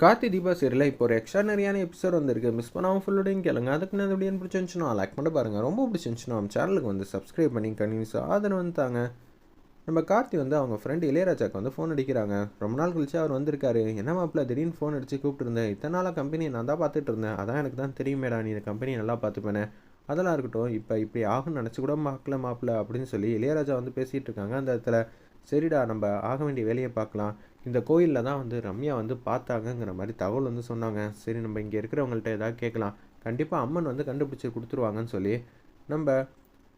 Karthi Deepa serial இப்போ ஒரு எக்ஸ்ட்ரானரியான episode வந்திருக்கு. மிஸ் பண்ணாமல் ஃபுல்லோடையும் கேளுங்க. அதுக்கு நான் எப்படி பிடிச்சிருந்துச்சுன்னா லைக் பண்ணி பாருங்கள் ரொம்ப பிடிச்சிருந்துச்சுன்னா நம்ம சேனலுக்கு வந்து சப்ஸ்கிரைப் பண்ணி கண்டினியூஸாக ஆதரவு வந்துட்டாங்க நம்ம கார்த்தி வந்து அவங்க ஃப்ரெண்டு இளையராஜாக்கு வந்து ஃபோன் அடிக்கிறாங்க. ரொம்ப நாள் கழிச்சு அவர் வந்திருக்காரு. என்ன மாப்பிள்ள திடீர்னு ஃபோன் அடித்து கூப்பிட்டுருந்தேன் இத்தனை நாளாக கம்பெனியை நான் தான் பார்த்துட்டு இருந்தேன். அதான் எனக்கு தான் தெரியுமேடா நீ இந்த கம்பெனியை நல்லா பார்த்துப்பேனே அதெல்லாம் இருக்கட்டும். இப்போ இப்படி ஆகும்னு நினச்சி கூட பார்க்கல மாப்பிள்ள அப்படின்னு சொல்லி இளையராஜா வந்து பேசிகிட்டு இருக்காங்க. அந்த இடத்துல சரிடா நம்ம ஆக வேண்டிய வேலையை பார்க்கலாம். இந்த கோயிலில் தான் வந்து ரம்யா வந்து பார்த்தாங்கங்கிற மாதிரி தகவல் வந்து சொன்னாங்க. சரி நம்ம இங்கே இருக்கிறவங்கள்ட்ட ஏதாவது கேட்கலாம். கண்டிப்பாக அம்மன் வந்து கண்டுபிடிச்சி கொடுத்துருவாங்கன்னு சொல்லி நம்ம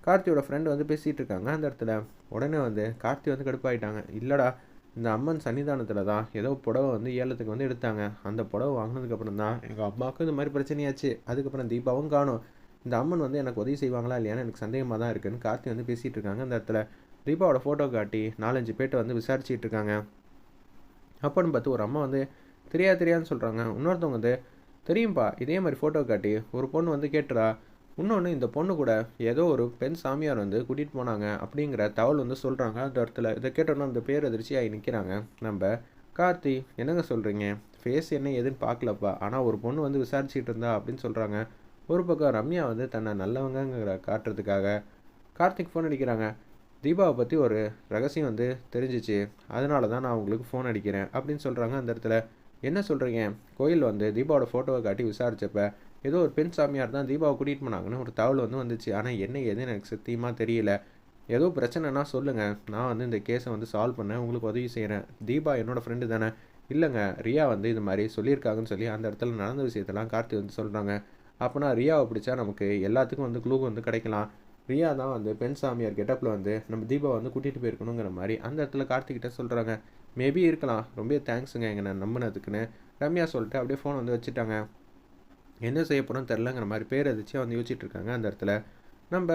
கார்த்தியோட ஃப்ரெண்டு வந்து பேசிகிட்டு இருக்காங்க. அந்த இடத்துல உடனே வந்து கார்த்தி வந்து கடுப்பாயிட்டாங்க. இல்லைடா இந்த அம்மன் சன்னிதானத்தில் தான் ஏதோ புடவை வந்து ஏலத்துக்கு வந்து எடுத்தாங்க. அந்த புடவை வாங்கினதுக்கப்புறம் தான் எங்கள் அம்மாவுக்கும் இந்த மாதிரி பிரச்சனையாச்சு. அதுக்கப்புறம் தீபாவும் காணும். இந்த அம்மன் வந்து எனக்கு உதவி செய்வாங்களா இல்லையான்னு எனக்கு சந்தேகமாக தான் இருக்குன்னு கார்த்தி வந்து பேசிகிட்டு இருக்காங்க. அந்த இடத்துல தீபாவோட ஃபோட்டோ காட்டி நாலஞ்சு பேர்ட்ட வந்து விசாரிச்சுட்டு இருக்காங்க அப்போன்னு பார்த்து ஒரு அம்மா வந்து தெரியா தெரியாதுன்னு சொல்கிறாங்க இன்னொருத்தவங்க வந்து தெரியும்பா இதே மாதிரி ஃபோட்டோ காட்டி ஒரு பொண்ணு வந்து கேட்டுறா. இன்னொன்று இந்த பொண்ணு கூட ஏதோ ஒரு பெண் சாமியார் வந்து கூட்டிகிட்டு போனாங்க. அப்படிங்கிற தகவல் வந்து சொல்கிறாங்க அந்த இடத்துல இதை கேட்டோன்னா அந்த பேர் அதிர்ச்சியாகி நிற்கிறாங்க நம்ம கார்த்தி என்னங்க சொல்கிறீங்க ஃபேஸ் என்ன ஏதுன்னு பார்க்கலப்பா. ஆனால் ஒரு பொண்ணு வந்து விசாரிச்சுட்டு இருந்தா அப்படின்னு சொல்கிறாங்க ஒரு பக்கம் ரம்யா வந்து தன்னை நல்லவங்கங்கிற காட்டுறதுக்காக கார்த்திக் ஃபோன் அடிக்கிறாங்க. தீபாவை பற்றி ஒரு ரகசியம் வந்து தெரிஞ்சிச்சு. அதனால தான் நான் உங்களுக்கு ஃபோன் அடிக்கிறேன். அப்படின்னு சொல்கிறாங்க அந்த இடத்துல. என்ன சொல்கிறீங்க கோயில் வந்து தீபாவோட ஃபோட்டோவை காட்டி விசாரிச்சப்ப ஏதோ ஒரு பெண் சாமியார் தான் தீபாவை கூட்டிகிட்டு போனாங்கன்னு ஒரு தகவல் வந்து வந்துச்சு. ஆனால் என்ன ஏதுன்னு எனக்கு சத்தியமாக தெரியல. ஏதோ பிரச்சனைனா சொல்லுங்கள் நான் வந்து இந்த கேஸை வந்து சால்வ் பண்ணேன் உங்களுக்கு உதவி செய்கிறேன் தீபா என்னோடய ஃப்ரெண்டு தானே. இல்லைங்க ரியா வந்து இது மாதிரி சொல்லியிருக்காங்கன்னு சொல்லி அந்த இடத்துல நடந்த விஷயத்தெல்லாம் கார்த்தி வந்து சொல்கிறாங்க அப்போனா ரியாவை பிடிச்சா நமக்கு எல்லாத்துக்கும் வந்து க்ளூ வந்து கிடைக்கலாம். ரியா தான் வந்து பெண் சாமியார் கெட்டப்பில் வந்து நம்ம தீபா வந்து கூட்டிகிட்டு போயிருக்கணுங்கிற மாதிரி அந்த இடத்துல கார்த்திகிட்ட சொல்கிறாங்க மேபி இருக்கலாம். ரொம்ப தேங்க்ஸுங்க எங்கள் நான் நம்பினதுக்குன்னு. ரம்யா சொல்லிட்டு அப்படியே ஃபோன் வந்து வச்சுட்டாங்க. என்ன செய்ய போகிறோம் தெரிலங்கிற மாதிரி பேர் எதிர்த்து வந்து யோசிச்சுட்டு இருக்காங்க அந்த இடத்துல. நம்ம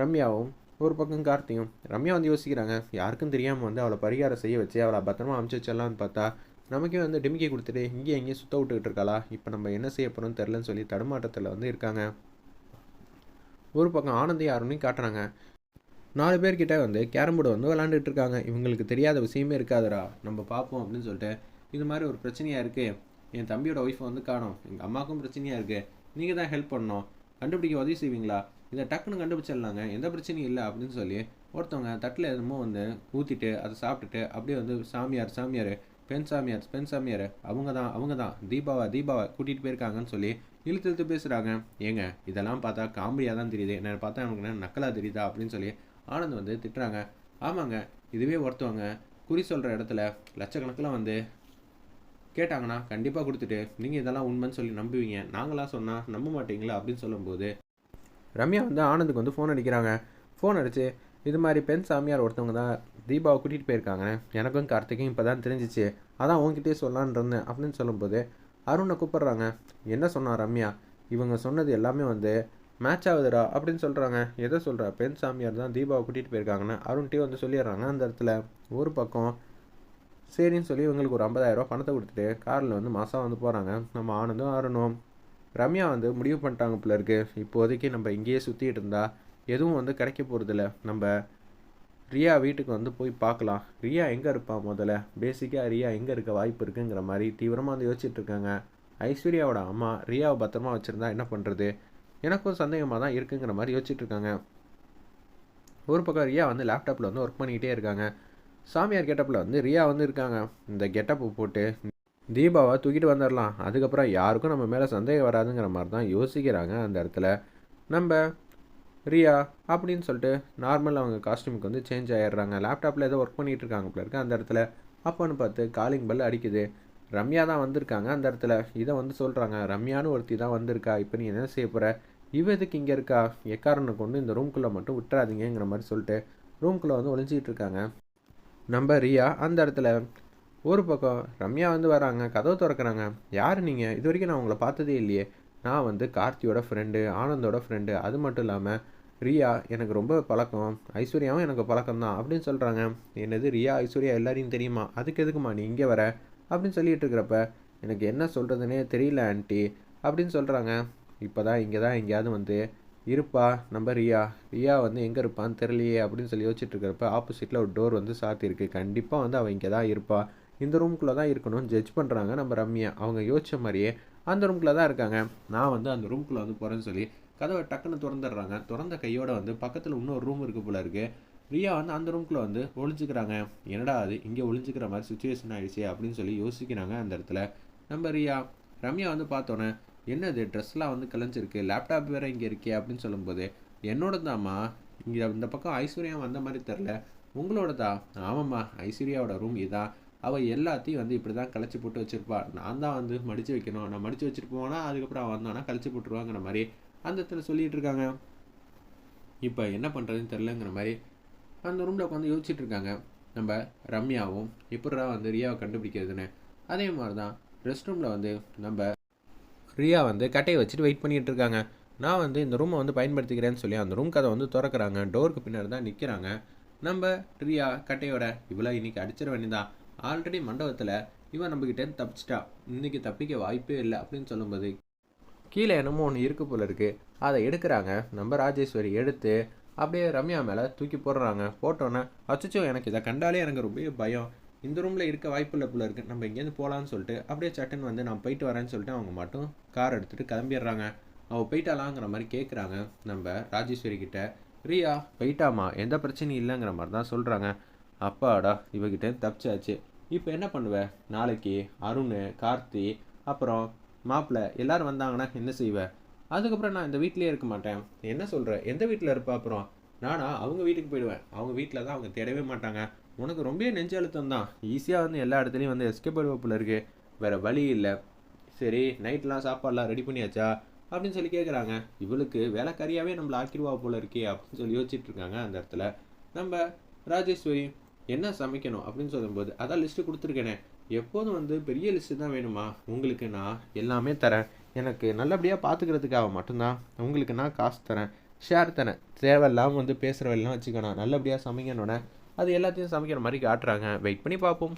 ரம்யாவும் ஒரு பக்கம் கார்த்தியும் ரம்யா வந்து யோசிக்கிறாங்க. யாருக்கும் தெரியாமல் வந்து அவளை பரிகாரம் செய்ய வச்சு அவளை பத்திரமா அமுச்சு வச்சிடலான்னு பார்த்தா நமக்கே வந்து டிமிக்கி கொடுத்துட்டு இங்கேயும் எங்கேயும் சுத்த விட்டுக்கிட்டு இருக்காளா? இப்போ நம்ம என்ன செய்ய போகிறோம் தெரிலன்னு சொல்லி தடுமாட்டத்தில் வந்து இருக்காங்க. ஒரு பக்கம் ஆனந்தி யாருன்னு காட்டுறாங்க. நாலு பேர்கிட்ட வந்து கேரம் போர்டு வந்து விளாண்டுட்டு இருக்காங்க இவங்களுக்கு தெரியாத விஷயமே இருக்காதுடா. நம்ம பார்ப்போம் அப்படின்னு சொல்லிட்டு இது மாதிரி ஒரு பிரச்சனையாக இருக்குது என் தம்பியோட ஒய்ஃபை வந்து காணும். எங்கள் அம்மாவுக்கும் பிரச்சனையாக இருக்குது நீங்கள் தான் ஹெல்ப் பண்ணணும். கண்டுபிடிக்க உதவி செய்வீங்களா? இதை டக்குன்னு கண்டுபிடிச்சிடலாங்க. எந்த பிரச்சனையும் இல்லை அப்படின்னு சொல்லி ஒருத்தவங்க தட்டில் எதுமோ வந்து ஊற்றிட்டு அதை சாப்பிட்டுட்டு அப்படியே வந்து சாமியார் சாமியார் பெண் சாமியார் பெண் சாமியார் அவங்க தான் அவங்க தான். தீபாவை தீபாவை கூட்டிகிட்டு போயிருக்காங்கன்னு சொல்லி இழுத்து இழுத்து பேசுகிறாங்க ஏங்க இதெல்லாம் பார்த்தா காமெடியாக தான் தெரியுது. என்ன பார்த்தா எனக்கு நக்கலாக தெரியுதா அப்படின்னு சொல்லி ஆனந்த் வந்து திட்டுறாங்க. ஆமாங்க இதுவே ஒருத்தவங்க குறி சொல்கிற இடத்துல லட்சக்கணக்கில் வந்து கேட்டாங்கன்னா கண்டிப்பாக கொடுத்துட்டு நீங்கள் இதெல்லாம் உண்மைன்னு சொல்லி நம்புவீங்க. நாங்களாம் சொன்னால் நம்ப மாட்டீங்களா? அப்படின்னு சொல்லும்போது ரம்யா வந்து ஆனந்துக்கு வந்து ஃபோன் அடிக்கிறாங்க. ஃபோன் அடித்து இது மாதிரி பெண் சாமியார் ஒருத்தவங்க தான் தீபாவை கூட்டிகிட்டு போயிருக்காங்க எனக்கும் கார்த்திக்கும் இப்போ தான் தெரிஞ்சிச்சு. அதான் உங்ககிட்டயே சொல்லலான் இருந்தேன் அப்படின்னு சொல்லும்போது அருணை கூப்பிட்றாங்க. என்ன சொன்னா ரம்யா? இவங்க சொன்னது எல்லாமே வந்து மேட்ச் ஆகுதுடா அப்படின்னு சொல்கிறாங்க எதை சொல்கிறா பெண் சாமியார் தான் தீபாவை கூட்டிகிட்டு போயிருக்காங்கன்னு அருண்கிட்டே வந்து சொல்லிடுறாங்க. அந்த இடத்துல ஒரு பக்கம் சரின்னு சொல்லி இவங்களுக்கு ஒரு ஐம்பதாயிரரூபா பணத்தை கொடுத்துட்டு காரில் வந்து மாதம் வந்து போகிறாங்க நம்ம ஆனந்தும் ஆறணும் ரம்யா வந்து முடிவு பண்ணிட்டாங்க பிள்ளருக்கு இப்போதைக்கு நம்ம இங்கேயே சுற்றிட்டு இருந்தால் எதுவும் வந்து கிடைக்க போகிறதில்ல நம்ம ரியா வீட்டுக்கு வந்து போய் பார்க்கலாம். ரியா எங்கே இருப்பான் முதல்ல? பேசிக்காக ரியா எங்கே இருக்க வாய்ப்பு இருக்குங்கிற மாதிரி தீவிரமாக வந்து யோசிச்சுட்டு இருக்காங்க. ஐஸ்வர்யாவோட அம்மா ரியாவை பத்திரமா வச்சுருந்தா என்ன பண்ணுறது எனக்கும் சந்தேகமாக தான் இருக்குங்கிற மாதிரி யோசிச்சுட்டு இருக்காங்க. ஒரு பக்கம் ரியா வந்து லேப்டாப்பில் வந்து ஒர்க் பண்ணிக்கிட்டே இருக்காங்க. சாமியார் கெட்டப்பில் வந்து ரியா வந்து இருக்காங்க. இந்த கெட்டப்பு போட்டு தீபாவை தூக்கிட்டு வந்துடலாம் அதுக்கப்புறம் யாருக்கும் நம்ம மேலே சந்தேகம் வராதுங்கிற மாதிரி தான் யோசிக்கிறாங்க அந்த இடத்துல. நம்ம ரியா அப்படின்னு சொல்லிட்டு நார்மல் அவங்க காஸ்டியூமுக்கு வந்து சேஞ்ச் ஆகிடுறாங்க லேப்டாப்பில் ஏதோ ஒர்க் பண்ணிகிட்டு இருக்காங்க போல இருக்குது அந்த இடத்துல. அப்போன்னு பார்த்து காலிங் பெல் அடிக்குது. ரம்யா தான் வந்திருக்காங்க அந்த இடத்துல. இதை வந்து சொல்கிறாங்க ரம்யான்னு ஒருத்தி தான் வந்திருக்கா. இப்போ நீ என்ன செய்ய போகிற இவ எதுக்கு இங்கே இருக்கா? எக்காரனை கொண்டு இந்த ரூம்குள்ளே மட்டும் விட்டுறாதீங்கிற மாதிரி சொல்லிட்டு ரூம்குள்ளே வந்து ஒளிஞ்சிக்கிட்டு இருக்காங்க. நம்ம ரியா அந்த இடத்துல. ஒரு பக்கம் ரம்யா வந்து வராங்க கதவு திறக்கிறாங்க. யார் நீங்கள் இது வரைக்கும் நான் உங்களை பார்த்ததே இல்லையே. நான் வந்து கார்த்தியோட ஃப்ரெண்டு ஆனந்தோட ஃப்ரெண்டு அது மட்டும் இல்லாமல் ரியா எனக்கு ரொம்ப பழக்கம். ஐஸ்வர்யாவும் எனக்கு பழக்கம் தான் அப்படின்னு சொல்கிறாங்க என்னது ரியா ஐஸ்வர்யா எல்லாரையும் தெரியுமா? அதுக்கு எதுக்குமா நீ இங்கே வர? அப்படின்னு சொல்லிட்டு இருக்கிறப்ப எனக்கு என்ன சொல்கிறதுனே தெரியல ஆன்ட்டி அப்படின்னு சொல்கிறாங்க இப்போ தான் இங்கே தான் எங்கேயாவது வந்து இருப்பா நம்ம ரியா. ரியா வந்து எங்கே இருப்பான்னு தெரியலையே அப்படின்னு சொல்லி யோசிச்சுட்டு இருக்கிறப்ப ஆப்போசிட்டில் ஒரு டோர் வந்து சாத்தியிருக்கு. கண்டிப்பாக வந்து அவள் இங்கே தான் இருப்பா. இந்த ரூம்குள்ளே தான் இருக்கணும்னு ஜட்ஜ் பண்ணுறாங்க நம்ம ரம்யா. அவங்க யோசிச்ச மாதிரியே அந்த ரூம்குள்ளே தான் இருக்காங்க. நான் வந்து அந்த ரூம்குள்ளே வந்து போகிறேன்னு சொல்லி கதவை டக்குன்னு திறந்துடுறாங்க. திறந்த கையோட வந்து பக்கத்தில் இன்னொரு ரூம் இருக்குது போல இருக்குது ரியா வந்து அந்த ரூம்குள்ளே வந்து ஒளிஞ்சுக்கிறாங்க. என்னடா அது? இங்கே ஒளிஞ்சுக்கிற மாதிரி சுச்சுவேஷன் ஆகிடுச்சு அப்படின்னு சொல்லி யோசிக்கிறாங்க அந்த இடத்துல. நம்ம ரியா ரம்யா வந்து பார்த்தோன்னே என்னது ட்ரெஸ்லாம் வந்து கலைஞ்சிருக்கு லேப்டாப் வேறு இங்கே இருக்கே அப்படின்னு சொல்லும்போது என்னோட தாம்மா இங்கே இந்த பக்கம் ஐஸ்வர்யா வந்த மாதிரி தெரில உங்களோட தான் ஆமாம்மா ஐஸ்வர்யாவோட ரூம் இதான் அவள் எல்லாத்தையும் வந்து இப்படி தான் கழிச்சு போட்டு வச்சுருப்பாள் நான் தான் வந்து மடித்து வைக்கணும். நான் மடித்து வச்சுட்டு போனா அதுக்கப்புறம் அவன் வந்தானா கழிச்சு போட்டுருவாங்கிற மாதிரி அந்த இடத்துல சொல்லிட்டு இருக்காங்க. இப்போ என்ன பண்ணுறதுன்னு தெரிலங்கிற மாதிரி அந்த ரூமில் உட்காந்து யோசிச்சுட்டு இருக்காங்க. நம்ம ரம்யாவும் எப்படா வந்து ரியாவை கண்டுபிடிக்கிறதுன்னு. அதே மாதிரி தான் ரெஸ்ட் ரூமில் வந்து நம்ம ரியா வந்து கட்டையை வச்சுட்டு வெயிட் பண்ணிகிட்டு இருக்காங்க. நான் வந்து இந்த ரூமை வந்து பயன்படுத்திக்கிறேன்னு சொல்லி அந்த ரூம் கதை வந்து திறக்கிறாங்க. டோருக்கு பின்னாடி தான் நிற்கிறாங்க நம்ம ரியா கட்டையோட இவ்வளோ இன்னைக்கு அடிச்சிட வேண்டியதான் ஆல்ரெடி மண்டபத்தில் இவன் நம்மக்கிட்ட தப்பிச்சிட்டா. இன்னைக்கு தப்பிக்க வாய்ப்பே இல்லை அப்படின்னு சொல்லும்போது கீழே என்னமோ ஒன்று இருக்கு போல இருக்குது அதை எடுக்கிறாங்க. நம்ம ராஜேஸ்வரி எடுத்து அப்படியே ரம்யா மேலே தூக்கி போடுறாங்க. போட்டோன்னே அச்சச்சோ எனக்கு இதை கண்டாலே எனக்கு ரொம்ப பயம். இந்த ரூமில் இருக்க வாய்ப்பு இல்லை போல இருக்குது நம்ம இங்கேருந்து போகலான்னு சொல்லிட்டு அப்படியே சட்டன் வந்து நான் போயிட்டு வரேன்னு சொல்லிட்டு அவங்க மட்டும் கார் எடுத்துகிட்டு கிளம்பிடுறாங்க. அவள் போயிட்டாலாங்கிற மாதிரி கேட்குறாங்க நம்ம ராஜேஸ்வரி கிட்ட ரியா போயிட்டாமா எந்த பிரச்சனையும் இல்லைங்கிற மாதிரி தான் சொல்கிறாங்க அப்பாடா இவகிட்ட தப்பிச்சாச்சு. இப்போ என்ன பண்ணுவேன் நாளைக்கு அருண் கார்த்தி அப்புறம் மாப்பிள்ளை எல்லோரும் வந்தாங்கன்னா என்ன செய்வேன் அதுக்கப்புறம் நான் இந்த வீட்லேயே இருக்க மாட்டேன். என்ன சொல்கிற எந்த வீட்டில் இருப்பா அப்புறம்? நானா அவங்க வீட்டுக்கு போயிடுவேன். அவங்க வீட்டில் தான் அவங்க தேடவே மாட்டாங்க. உனக்கு ரொம்ப நெஞ்ச அழுத்தம் தான். ஈஸியாக வந்து எல்லா இடத்துலையும் வந்து எஸ்கேப் போல இருக்குது வேற வழி இல்லை. சரி நைட்லாம் சாப்பாடெலாம் ரெடி பண்ணியாச்சா? அப்படின்னு சொல்லி கேட்குறாங்க இவளுக்கு வேலைக்காரியாகவே நம்மள ஆக்கிடுவா போல இருக்கே அப்படின்னு சொல்லி யோசிச்சுட்டு இருக்காங்க அந்த இடத்துல. நம்ம ராஜேஸ்வரி என்ன சமைக்கணும் அப்படின்னு சொல்லும்போது அதான் லிஸ்ட்டு கொடுத்துருக்கேனே. எப்போதும் வந்து பெரிய லிஸ்ட்டு தான் வேணுமா? உங்களுக்கு நான் எல்லாமே தரேன். எனக்கு நல்லபடியாக பார்த்துக்கிறதுக்காக மட்டும்தான். உங்களுக்கு நான் காசு தரேன். ஷேர் தரேன். தேவையில்லாமல் வந்து பேசுகிறவெல்லாம் வச்சுக்கணும் நல்லபடியாக சமைக்கணுன்னே அது எல்லாத்தையும் சமைக்கிற மாதிரி காட்டுறாங்க. வெயிட் பண்ணி பார்ப்போம்.